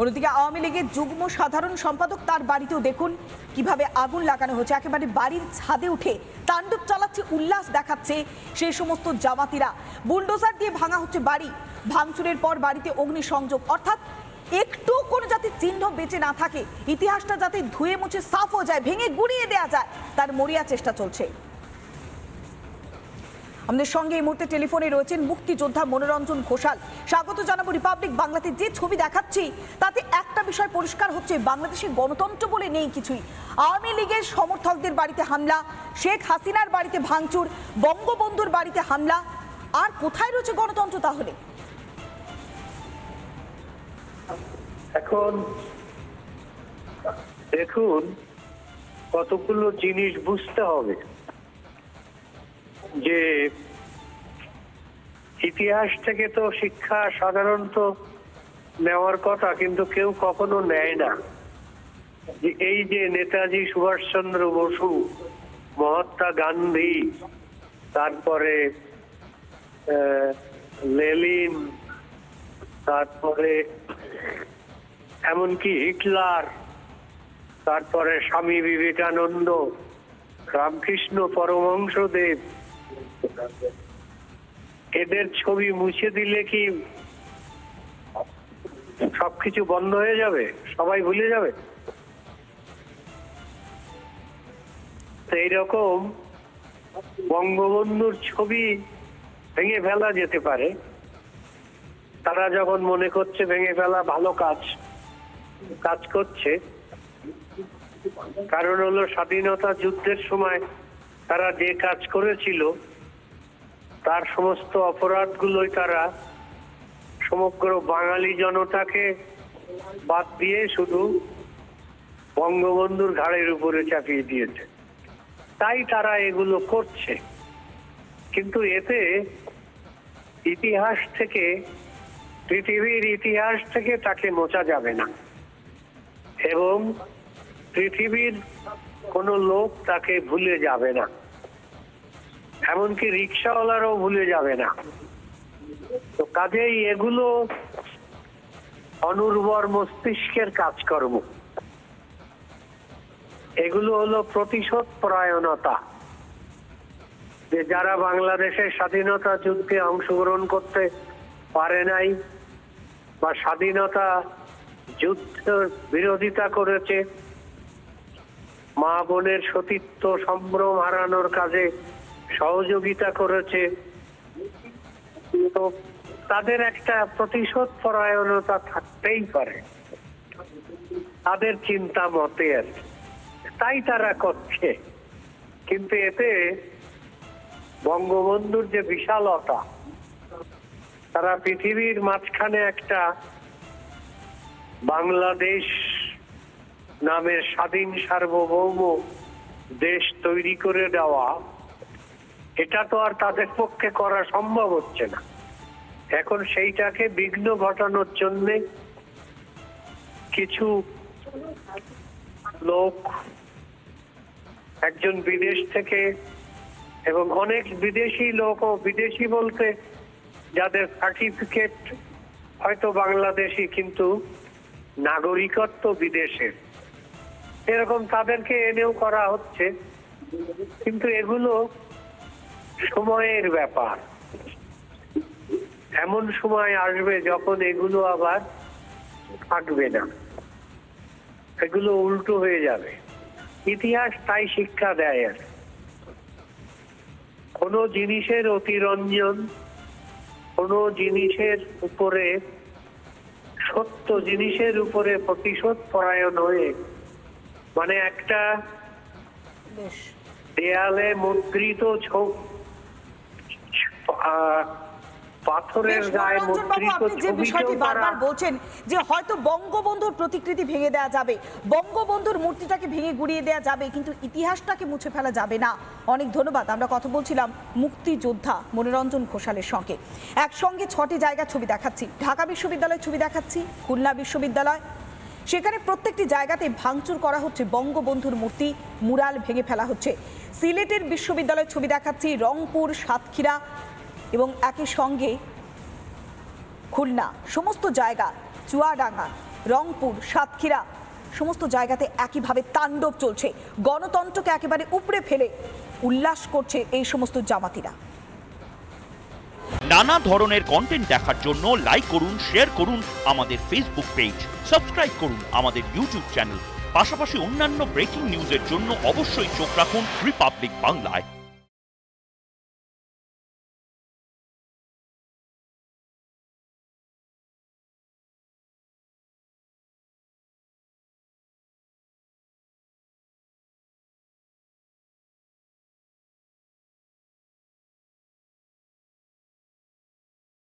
অন্যদিকে আওয়ামী লীগের যুগ্ম সাধারণ সম্পাদক তার বাড়িতেও দেখুন কীভাবে আগুন লাগানো হচ্ছে। একেবারে বাড়ির ছাদে উঠে তাণ্ডব চালাচ্ছে, উল্লাস দেখাচ্ছে সেই সমস্ত জামাতিরা। বুলডোজার দিয়ে ভাঙা হচ্ছে বাড়ি। ভাঙচুরের পর বাড়িতে অগ্নিসংযোগ। অর্থাৎ একটু কোনো যাতে চিহ্ন বেঁচে না থাকে। ইতিহাসটা যাতে ধুয়ে মুছে সাফ হয়ে যায়, ভেঙে গুড়িয়ে দেওয়া যায়, তার মরিয়া চেষ্টা চলছে। আমাদের সঙ্গে এই মুহূর্তে টেলিফোনে রয়েছেন মুক্তিযোদ্ধা মনোরঞ্জন ঘোষাল। স্বাগত জানাব রিপাবলিক বাংলাতে যে ছবি দেখাচ্ছি, তাতে একটা বিষয় পরিষ্কার হচ্ছে, বাংলাদেশে গণতন্ত্র বলে নেই কিছুই। আওয়ামী লীগের সমর্থকদের বাড়িতে হামলা, শেখ হাসিনার বাড়িতে ভাঙচুর, বঙ্গবন্ধুর বাড়িতে হামলা। আর কোথায় রয়েছে গণতন্ত্র তাহলে? এখন দেখুন কতগুলো জিনিস বুঝতে হবে। যে ইতিহাস থেকে তো শিক্ষা সাধারণত নেওয়ার কথা, কিন্তু কেউ কখনো নেয় না। যে এই যে নেতাজি সুভাষচন্দ্র বসু, মহাত্মা গান্ধী, তারপরে লেলিন তারপরে, এমনকি হিটলার, তারপরে স্বামী বিবেকানন্দ, রামকৃষ্ণ পরমহংসদেব এদের ছবি মুছে দিলে কি সবকিছু বন্ধ হয়ে যাবে? সবাই ভুলে যাবে? তো এইরকম বঙ্গবন্ধুর ছবি ভেঙে ফেলা যেতে পারে। তারা যখন মনে করছে ভেঙে ফেলা ভালো কাজ কাজ করছে, কারণ হলো স্বাধীনতা যুদ্ধের সময় তারা যে কাজ করেছিল, তার সমস্ত অপরাধগুলোই তারা সমগ্র বাঙালি জনতাকে বাদ দিয়ে শুধু বঙ্গবন্ধুর ঘাড়ের উপরে চাপিয়ে দিয়েছে। তাই তারা এগুলো করছে। কিন্তু এতে ইতিহাস থেকে, পৃথিবীর ইতিহাস থেকে তাকে মোচা যাবে না। এবং পৃথিবীর কোনো লোক তাকে ভুলে যাবে না। এমনকি রিক্সাওয়ালারও ভুলে যাবে না। তো কাজেই এগুলো অনুর্বর মস্তিষ্কের কাজকর্ম। এগুলো হলো প্রতিশোধ পরায়ণতা। যে যারা বাংলাদেশের স্বাধীনতা যুদ্ধে অংশগ্রহণ করতে পারে নাই বা স্বাধীনতা যুদ্ধ বিরোধিতা করেছে, মা বোনের সতীত্ব সম্ভ্রম হারানোর কাজে সহযোগিতা করেছে। তো তাদের একটা প্রতিশোধ পরায়ণতা থাকতেই পারে। তাদের চিন্তা মতে আর। তাই তারা করছে। কিন্তু এতে বঙ্গবন্ধুর যে বিশালতা, তারা পৃথিবীর মাঝখানে একটা বাংলাদেশ নামের স্বাধীন সার্বভৌম দেশ তৈরি করে দেওয়া এটা তো আর তাদের পক্ষে করা সম্ভব হচ্ছে না। এখন সেইটাকে বিঘ্ন ঘটানোর জন্য কিছু লোক একজন বিদেশ থেকে এবং অনেক বিদেশি লোকও বিদেশি বলতে যাদের সার্টিফিকেট হয়তো বাংলাদেশি কিন্তু নাগরিকত্ব বিদেশের এরকম তাদেরকে এনেও করা হচ্ছে। কিন্তু এগুলো সময়ের ব্যাপার। এমন সময় আসবে যখন এগুলো আবার থাকবে না। এগুলো উল্টো হয়ে যাবে। ইতিহাস তাই শিক্ষা দেয় আর। কোন জিনিসের অতিরঞ্জন কোন জিনিসের উপরে সত্য জিনিসের উপরে প্রতিশোধ পরায়ণ হয়ে মানে একটা দেয়ালে মুদ্রিত পাথরের গায়ে মনোরঞ্জন বাবু, মুদ্রিত আপনি যে বিষয়টি বারবার বলছেন যে হয়তো বঙ্গবন্ধুর প্রতিকৃতি ভেঙে দেওয়া যাবে বঙ্গবন্ধুর মূর্তিটাকে ভেঙে গুড়িয়ে দেওয়া যাবে কিন্তু ইতিহাসটাকে মুছে ফেলা যাবে না। অনেক ধন্যবাদ আমরা কথা বলছিলাম মুক্তিযোদ্ধা মনোরঞ্জন ঘোষালের সঙ্গে। একসঙ্গে ছটি জায়গার ছবি দেখাচ্ছি ঢাকা বিশ্ববিদ্যালয়ের ছবি দেখাচ্ছি খুলনা বিশ্ববিদ্যালয়। সেখানে প্রত্যেকটি জায়গাতে ভাঙচুর করা হচ্ছে বঙ্গবন্ধুর মূর্তি মুরাল ভেঙে ফেলা হচ্ছে। সিলেটের বিশ্ববিদ্যালয়ের ছবি দেখাচ্ছি রংপুর সাতক্ষীরা এবং একই সঙ্গে খুলনা, সমস্ত জায়গা, চুয়াডাঙ্গা, রংপুর, সাতক্ষীরা, সমস্ত জায়গাতে একইভাবে তাণ্ডব চলছে। গণতন্ত্রকে একেবারে উপড়ে ফেলে উল্লাস করছে এই সমস্ত জামাতিরা। নানা ধরনের কন্টেন্ট দেখার জন্য লাইক করুন শেয়ার করুন আমাদের ফেসবুক পেজ সাবস্ক্রাইব করুন আমাদের ইউটিউব চ্যানেল পাশাপাশি অন্যান্য ব্রেকিং নিউজের জন্য অবশ্যই চোখ রাখুন রিপাবলিক বাংলায়